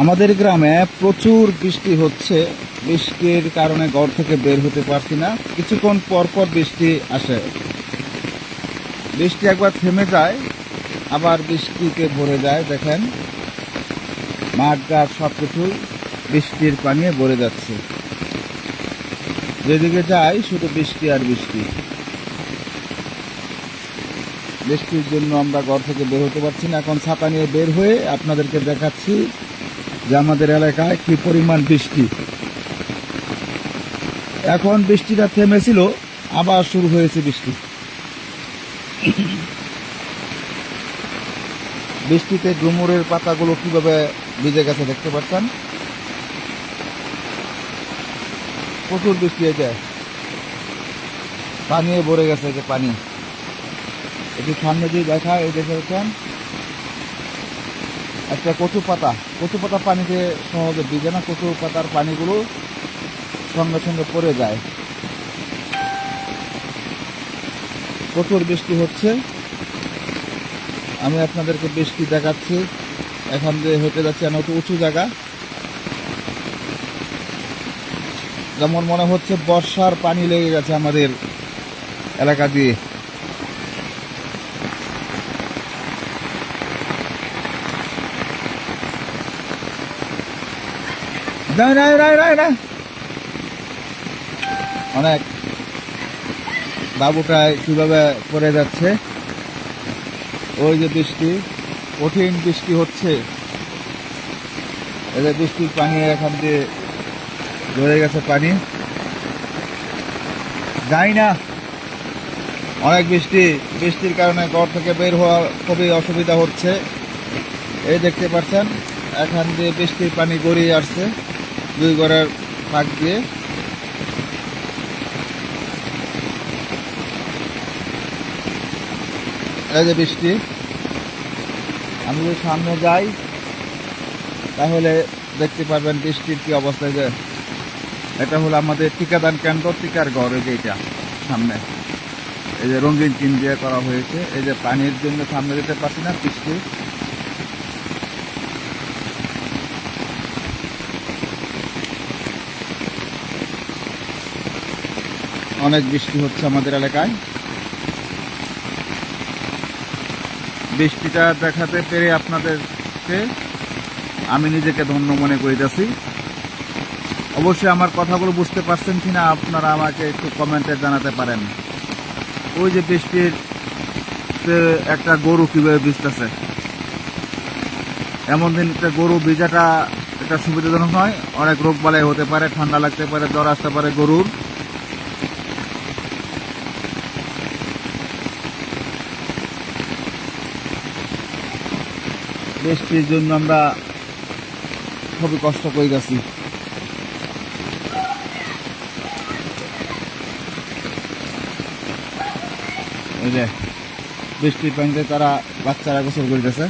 আমাদের গ্রামে প্রচুর বৃষ্টি হচ্ছে। বৃষ্টির কারণে ঘর থেকে বের হতে পারছি না। কিছুক্ষণ পর পর বৃষ্টি আসে। বৃষ্টি একবার থেমে যায়, আবার বৃষ্টিতে ভরে যায়, দেখেন। মাঠ, ঘাট সব কিছু বৃষ্টির পানিয়ে ভরে যাচ্ছে। যেদিকে যাই, শুধু বৃষ্টি আর বৃষ্টি। বৃষ্টির জন্য আমরা ঘর থেকে বের হতে পারছি না। এখন ছাতা নিয়ে বের হয়ে আপনাদেরকে দেখাচ্ছি যে আমাদের এলাকায় কি পরিমাণ বৃষ্টি। এখন বৃষ্টিটা থেমেছিল, আবার শুরু হয়েছে বৃষ্টি। বৃষ্টিতে ডুমুরের পাতাগুলো কীভাবে ভিজে গেছে দেখতে পাচ্ছেন? প্রচুর বৃষ্টি হয়েছে পানিয়ে ভরে গেছে যে পানি। এটি সামনে দিয়ে দেখা এই দেখে একটা কচু পাতা কচু পাতা পানিতে সহজে ভিজে না কচু পাতার পানিগুলো সঙ্গে সঙ্গে পড়ে যায়। প্রচুর বৃষ্টি হচ্ছে। আমি আপনাদেরকে বৃষ্টি দেখাচ্ছি। এখান দিয়ে হেঁটে যাচ্ছি আমি একটু উঁচু জায়গা। যেমন মনে হচ্ছে বর্ষার পানি লেগে গেছে আমাদের এলাকা দিয়ে। না না না না না অনেক বাবুটায় কীভাবে পড়ে যাচ্ছে? ওই যে বৃষ্টি, কঠিন বৃষ্টি হচ্ছে। যে বৃষ্টির পানি এখান দিয়ে ধরে গেছে পানি। যাই না, অনেক বৃষ্টি। বৃষ্টির কারণে ঘর থেকে বের হওয়া খুবই অসুবিধা হচ্ছে। এই দেখতে পাচ্ছেন, এখান দিয়ে বৃষ্টির পানি গড়িয়ে আসছে। দুই ঘরের ফাঁক দিয়ে এই যে বৃষ্টি, আমি যদি সামনে যাই, তাহলে দেখতে পারবেন বৃষ্টির কি অবস্থা যে। এটা হলো আমাদের টিকাদান কেন্দ্র, টিকার ঘর এই যে এটা সামনে। এই যে রঙিন চিন দিয়ে করা হয়েছে। এই যে পানির জন্য সামনে যেতে পারছি না, বৃষ্টি। অনেক বৃষ্টি হচ্ছে আমাদের এলাকায়। বৃষ্টিটা দেখাতে পেরে আপনাদেরকে আমি নিজেকে ধন্য মনে করিতেছি। অবশ্যই আমার কথাগুলো বুঝতে পারছেন কিনা আপনারা আমাকে একটু কমেন্টে জানাতে পারেন। ওই যে বৃষ্টির একটা গরু কীভাবে ভিজতেছে। এমন দিন একটা গরু ভিজাটা এটা সুবিধাজনক নয়। অনেক রোগ বালাই হতে পারে, ঠান্ডা লাগতে পারে, জ্বর আসতে পারে গরুর। বৃষ্টির জন্য আমরা খুবই কষ্ট করে গেছি। বৃষ্টির পানিতে তারা বাচ্চারা গোসল করিতেছে।